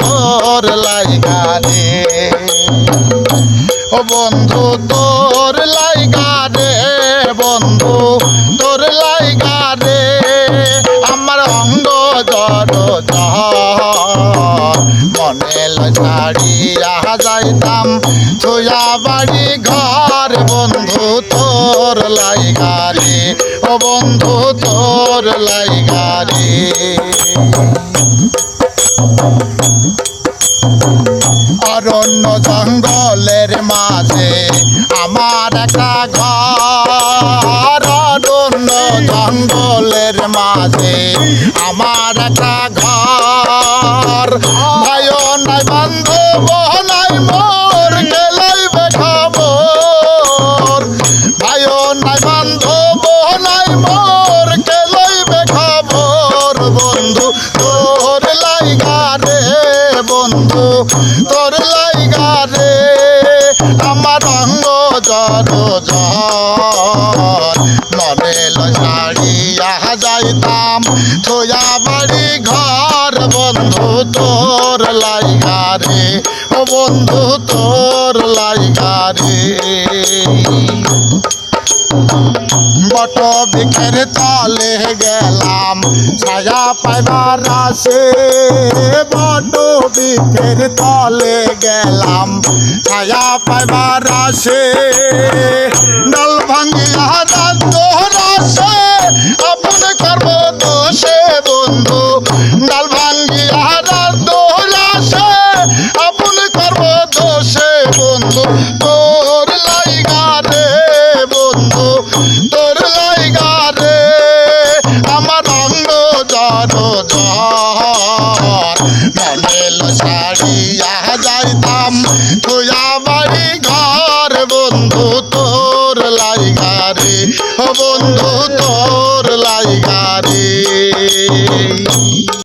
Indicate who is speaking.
Speaker 1: তোর লাইগা রে ও বন্ধু, তোর লাইগা রে বন্ধু, তোর লাইগা রে আমার অঙ্গ জড় মনে ছাড়িয়া যাইতাম, ছুয়া বাড়ি ঘর। বন্ধু, তোর লাইগা রে ও বন্ধু, তোর লাইগা রে অরণ্য জঙ্গলের মাঝে আমার একটা ঘর। অরণ্য জঙ্গলের মাঝে আমার একটা ঘর। ভাই নাই তোর লাইগা রে বন্ধু, তোর লাইগা রে। আমার অঙ্গ জর মনে লসাড়িয়া যাইতাম। থোয়া বাড়ি ঘর, বন্ধু, তোর লাইগা রে। বন্ধু, তোর লাইগা রে। বট বিখের তলে গেলাম, ছায়া পাইবার আসে। বট বিখের তলে গেলাম, ছায়া পাইবার আসে। ডাল ভাঙ্গিয়া দোহরাসে আপন কর্ম দোষে বন্ধু। ডাল ভাঙ্গিয়া দোহরাসে আপন কর্ম দোষে বন্ধু। जाता दाम तो